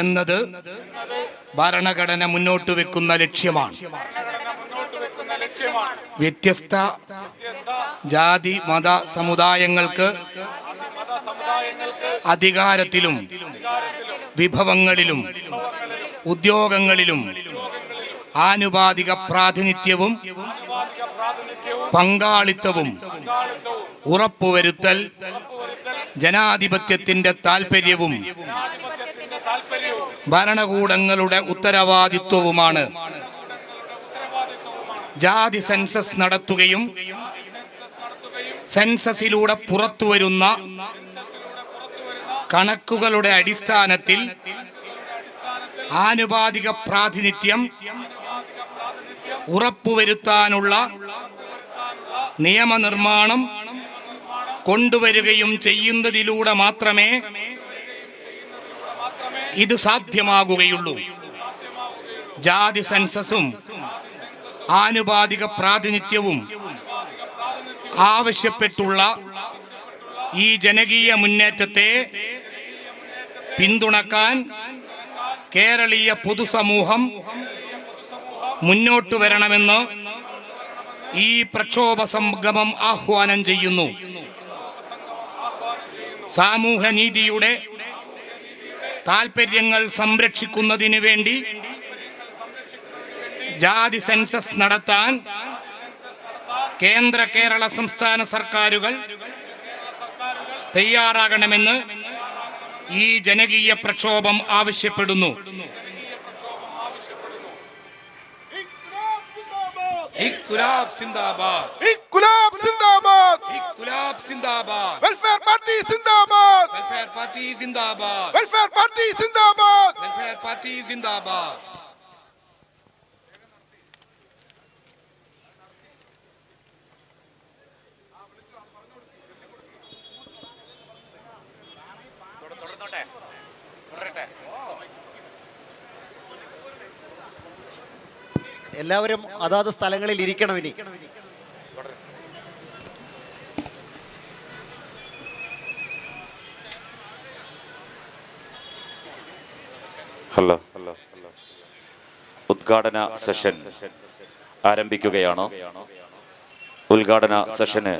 എന്നത് ഭരണഘടന മുന്നോട്ട് വെക്കുന്ന ലക്ഷ്യമാണ്. വ്യത്യസ്ത ജാതി മത സമുദായങ്ങൾക്ക് അധികാരത്തിലും വിഭവങ്ങളിലും ഉദ്യോഗങ്ങളിലും ആനുപാതിക പ്രാതിനിധ്യവും പങ്കാളിത്തവും ഉറപ്പുവരുത്തൽ ജനാധിപത്യത്തിന്റെ താൽപര്യവും ഭരണകൂടങ്ങളുടെ ഉത്തരവാദിത്വവുമാണ്. ജാതി സെൻസസ് നടത്തുകയും സെൻസസിലൂടെ പുറത്തുവരുന്ന കണക്കുകളുടെ അടിസ്ഥാനത്തിൽ ആനുപാതിക പ്രാതിനിധ്യം ഉറപ്പുവരുത്താനുള്ള നിയമനിർമ്മാണം കൊണ്ടുവരികയും ചെയ്യുന്നതിലൂടെ മാത്രമേ ഇത് സാധ്യമാകുകയുള്ളൂ. ജാതി സെൻസസും ആനുപാതിക പ്രാതിനിധ്യവും ആവശ്യപ്പെട്ടുള്ള ഈ ജനകീയ മുന്നേറ്റത്തെ പിന്തുണക്കാൻ കേരളീയ പൊതുസമൂഹം മുന്നോട്ട് വരണമെന്ന് ഈ പ്രക്ഷോഭ സംഗമം ആഹ്വാനം ചെയ്യുന്നു. സാമൂഹ്യനീതിയുടെ താൽപര്യങ്ങൾ സംരക്ഷിക്കുന്നതിന് വേണ്ടി ജാതി സെൻസസ് നടത്താൻ കേന്ദ്ര കേരള സംസ്ഥാന സർക്കാരുകൾ തയ്യാറാകണമെന്ന് ഈ ജനകീയ പ്രക്ഷോഭം ആവശ്യപ്പെടുന്നു. ഇക്കുലാബ് സിന്ദാബാദ്. ഇക്കുലാബ് സിന്ദാബാദ്. ഇൻകുലാബ് സിന്ദാബാദ്. വെൽഫെയർ പാർട്ടി സിന്ദാബാദ്. വെൽഫെയർ പാർട്ടി സിന്ദാബാദ്. വെൽഫെയർ പാർട്ടി സിന്ദാബാദ്. വെൽഫെയർ പാർട്ടി സിന്ദാബാദ്. എല്ലാവരും അതാത് സ്ഥലങ്ങളിൽ ഇരിക്കണം ഇനി. ഹലോ. ഉദ്ഘാടന സെഷൻ ആരംഭിക്കുകയാണ്. ഉദ്ഘാടന സെഷന്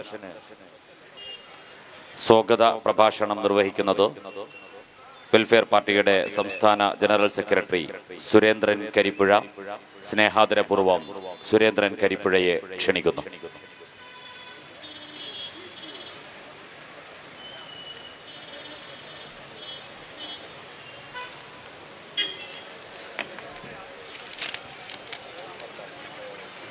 സ്വാഗത പ്രഭാഷണം നിർവഹിക്കുന്നത് വെൽഫെയർ പാർട്ടിയുടെ സംസ്ഥാന ജനറൽ സെക്രട്ടറി സുരേന്ദ്രൻ കരിപ്പുഴ സ്നേഹാദരപൂർവം സുരേന്ദ്രൻ കരിപ്പുഴയെ ക്ഷണിക്കുന്നു.